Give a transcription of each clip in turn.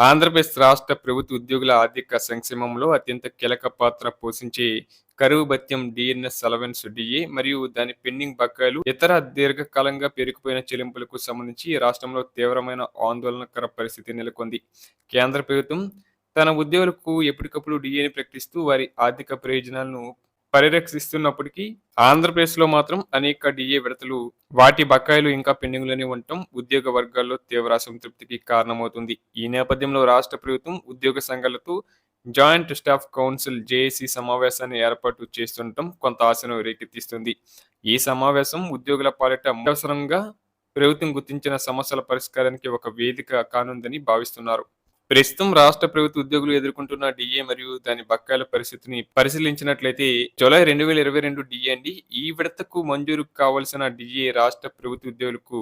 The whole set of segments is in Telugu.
ఆంధ్రప్రదేశ్ రాష్ట్ర ప్రభుత్వ ఉద్యోగుల ఆర్థిక సంక్షేమంలో అత్యంత కీలక పాత్ర పోషించే కరువు భత్యం డిఎన్ఎస్ అలవెన్స్ డిఏ మరియు దాని పెండింగ్ బకాయిలు ఇతర దీర్ఘకాలంగా పెరిగిపోయిన చెల్లింపులకు సంబంధించి రాష్ట్రంలో తీవ్రమైన ఆందోళనకర పరిస్థితి నెలకొంది. కేంద్ర ప్రభుత్వం తన ఉద్యోగులకు ఎప్పటికప్పుడు డిఏని ప్రకటిస్తూ వారి ఆర్థిక ప్రయోజనాలను పరిరక్షిస్తున్నప్పటికీ ఆంధ్రప్రదేశ్లో మాత్రం అనేక డిఏ విడతలు వాటి బకాయిలు ఇంకా పెండింగ్లోనే ఉండటం ఉద్యోగ వర్గాల్లో తీవ్ర అసంతృప్తికి కారణమవుతుంది. ఈ నేపథ్యంలో రాష్ట్ర ప్రభుత్వం ఉద్యోగ సంఘాలతో జాయింట్ స్టాఫ్ కౌన్సిల్ జేఏసీ సమావేశాన్ని ఏర్పాటు చేస్తుండటం కొంత ఆశను రేకెత్తిస్తుంది. ఈ సమావేశం ఉద్యోగుల పాలిట అవసరంగా ప్రభుత్వం గుర్తించిన సమస్యల పరిష్కారానికి ఒక వేదిక కానుందని భావిస్తున్నారు. ప్రస్తుతం రాష్ట్ర ప్రభుత్వ ఉద్యోగులు ఎదుర్కొంటున్న డిఏ మరియు దాని బకాయిల పరిస్థితిని పరిశీలించినట్లయితే జూలై రెండు వేల ఇరవై రెండు డిఏ అండి. ఈ విడతకు మంజూరు కావాల్సిన డిఏ రాష్ట్ర ప్రభుత్వ ఉద్యోగులకు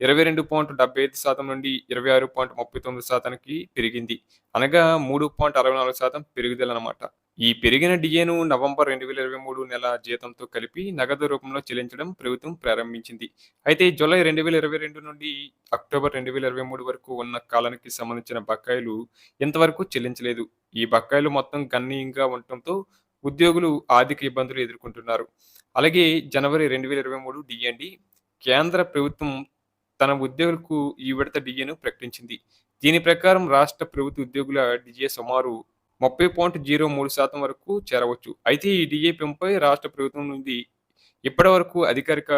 ఇరవై రెండు పాయింట్ డెబ్బై ఐదు శాతం నుండి ఇరవై ఆరు పాయింట్ ముప్పై తొమ్మిది శాతానికి పెరిగింది. అనగా మూడు పాయింట్ అరవై నాలుగు శాతం పెరుగుదల అనమాట ఈ పెరిగిన డిఏను నవంబర్ రెండు వేల ఇరవై మూడు నెల జీతంతో కలిపి నగదు రూపంలో చెల్లించడం ప్రభుత్వం ప్రారంభించింది. అయితే జూలై రెండు వేల ఇరవై రెండు నుండి అక్టోబర్ రెండు వేల ఇరవై మూడు వరకు ఉన్న కాలానికి సంబంధించిన బకాయిలు ఇంతవరకు చెల్లించలేదు. ఈ బకాయిలు మొత్తం గణనీయంగా ఉండటంతో ఉద్యోగులు ఆర్థిక ఇబ్బందులు ఎదుర్కొంటున్నారు. అలాగే జనవరి రెండు వేల ఇరవై మూడు డిఎండి కేంద్ర ప్రభుత్వం తన ఉద్యోగులకు ఈ విడత డిఏను ప్రకటించింది. దీని ప్రకారం రాష్ట్ర ప్రభుత్వ ఉద్యోగుల డిఏ సుమారు ముప్పై పాయింట్ జీరో మూడు శాతం వరకు చేరవచ్చు. అయితే ఈ డిఏ పెంపై రాష్ట్ర ప్రభుత్వం నుండి ఇప్పటి వరకు అధికారిక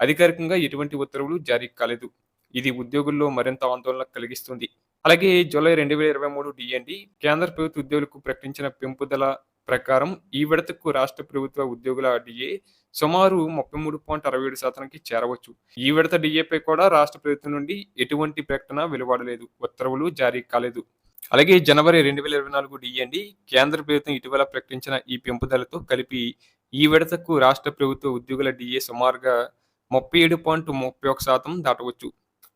అధికారికంగా ఎటువంటి ఉత్తర్వులు జారీ కాలేదు. ఇది ఉద్యోగుల్లో మరింత ఆందోళన కలిగిస్తుంది. అలాగే జూలై రెండు వేల ఇరవై మూడు డిఎండి కేంద్ర ప్రభుత్వ ఉద్యోగులకు ప్రకటించిన పెంపుదల ప్రకారం ఈ విడతకు రాష్ట్ర ప్రభుత్వ ఉద్యోగుల డిఏ సుమారు ముప్పై మూడు పాయింట్ అరవై ఏడు శాతానికి చేరవచ్చు. ఈ విడత డిఏపై కూడా రాష్ట్ర ప్రభుత్వం నుండి ఎటువంటి ప్రకటన వెలువడలేదు. ఉత్తర్వులు జారీ కాలేదు. అలాగే జనవరి రెండు వేల ఇరవై నాలుగు డిఎండి కేంద్ర ప్రభుత్వం ఇటీవల ప్రకటించిన ఈ పెంపుదలతో కలిపి ఈ విడతకు రాష్ట్ర ప్రభుత్వ ఉద్యోగుల డిఏ సుమారుగా ముప్పై ఏడు పాయింట్ ముప్పై ఒక శాతం దాటవచ్చు.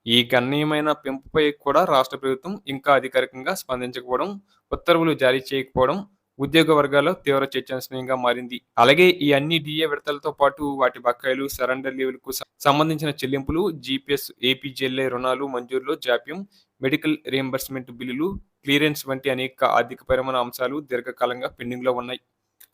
ఈ గణనీయమైన పెంపుపై కూడా రాష్ట్ర ప్రభుత్వం ఇంకా అధికారికంగా స్పందించకపోవడం ఉత్తర్వులు జారీ చేయకపోవడం ఉద్యోగ వర్గాల్లో తీవ్ర చర్చనీయంగా మారింది. అలాగే ఈ అన్ని డిఏ విడతలతో పాటు వాటి బకాయిలు సరెండర్ లీవులకు సంబంధించిన చెల్లింపులు జీపీఎస్ ఏపీజీఎల్ఏ రుణాలు మంజూరులో జాప్యం మెడికల్ రియంబర్స్మెంట్ బిల్లులు క్లియరెన్స్ వంటి అనేక ఆర్థికపరమైన అంశాలు దీర్ఘకాలంగా పెండింగ్లో ఉన్నాయి.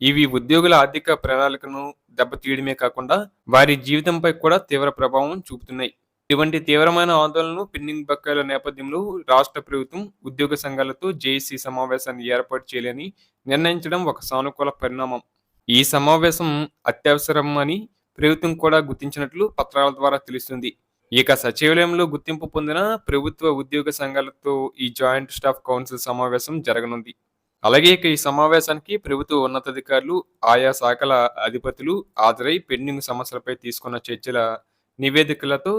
ఇవి ఉద్యోగుల ఆర్థిక ప్రణాళికను దెబ్బతీయడమే కాకుండా వారి జీవితంపై కూడా తీవ్ర ప్రభావం చూపుతున్నాయి. ఇటువంటి తీవ్రమైన ఆందోళనలు పెండింగ్ బకాయిల నేపథ్యంలో రాష్ట్ర ప్రభుత్వం ఉద్యోగ సంఘాలతో జేఏసీ సమావేశాన్ని ఏర్పాటు చేయాలని నిర్ణయించడం ఒక సానుకూల పరిణామం. ఈ సమావేశం అత్యవసరం అని ప్రభుత్వం కూడా గుర్తించినట్లు పత్రాల ద్వారా తెలుస్తుంది. ఇక సచివాలయంలో గుర్తింపు పొందిన ప్రభుత్వ ఉద్యోగ సంఘాలతో ఈ జాయింట్ స్టాఫ్ కౌన్సిల్ సమావేశం జరగనుంది. అలాగే ఇక ఈ సమావేశానికి ప్రభుత్వ ఉన్నతాధికారులు ఆయా శాఖల అధిపతులు హాజరై పెండింగ్ సమస్యలపై తీసుకున్న చర్చల నివేదికలతో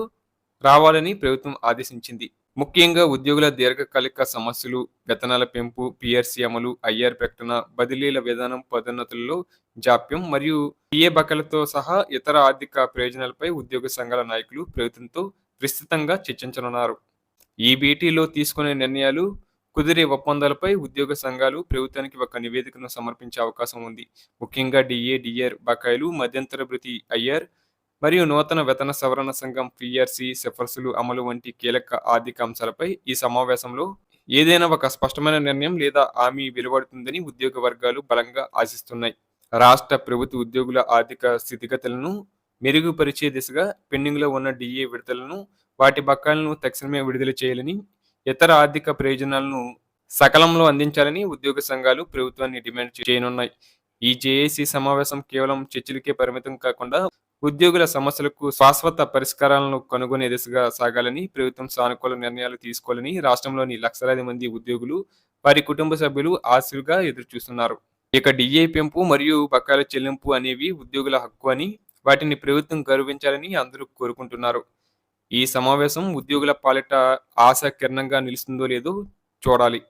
రావాలని ప్రభుత్వం ఆదేశించింది. ముఖ్యంగా ఉద్యోగుల దీర్ఘకాలిక సమస్యలు వేతనాల పెంపు పిఆర్సీ అమలు ఐఆర్ ప్రకటన బదిలీల విధానం పదోన్నతుల్లో జాప్యం మరియు పిఏ బకలతో సహా ఇతర ఆర్థిక ప్రయోజనాలపై ఉద్యోగ సంఘాల నాయకులు ప్రభుత్వంతో విస్తృతంగా చర్చించనున్నారు. ఈ భేటీలో తీసుకునే నిర్ణయాలు కుదిరే ఒప్పందాలపై ఉద్యోగ సంఘాలు ప్రభుత్వానికి ఒక నివేదికను సమర్పించే అవకాశం ఉంది. ముఖ్యంగా డిఏ డిఆర్ బకాయిలు మధ్యంతర భృతి ఐఆర్ మరియు నూతన వేతన సవరణ సంఘం పిఆర్సి సిఫార్సులు అమలు వంటి కీలక ఆర్థిక అంశాలపై ఈ సమావేశంలో ఏదైనా ఒక స్పష్టమైన నిర్ణయం లేదా హామీ వెలువడుతుందని ఉద్యోగ వర్గాలు బలంగా ఆశిస్తున్నాయి. రాష్ట్ర ప్రభుత్వ ఉద్యోగుల ఆర్థిక స్థితిగతులను మెరుగుపరిచే దిశగా పెండింగ్లో ఉన్న డిఏ విడుదలను వాటి బకాయిలను తక్షణమే విడుదల చేయాలని ఇతర ఆర్థిక ప్రయోజనాలను సకలంలో అందించాలని ఉద్యోగ సంఘాలు ప్రభుత్వాన్ని డిమాండ్ చేయనున్నాయి. ఈ జేఏసీ సమావేశం కేవలం చర్చలకే పరిమితం కాకుండా ఉద్యోగుల సమస్యలకు శాశ్వత పరిష్కారాలను కనుగొనే దిశగా సాగాలని ప్రభుత్వం సానుకూల నిర్ణయాలు తీసుకోవాలని రాష్ట్రంలోని లక్షలాది మంది ఉద్యోగులు వారి కుటుంబ సభ్యులు ఆశలుగా ఎదురుచూస్తున్నారు. ఇక డిఏ పెంపు మరియు బకాయిల చెల్లింపు అనేవి ఉద్యోగుల హక్కు అని వాటిని ప్రభుత్వం గౌరవించాలని అందరూ కోరుకుంటున్నారు. ఈ సమావేశం ఉద్యోగుల పాలిట ఆశ కిరణంగా నిలుస్తుందో లేదో చూడాలి.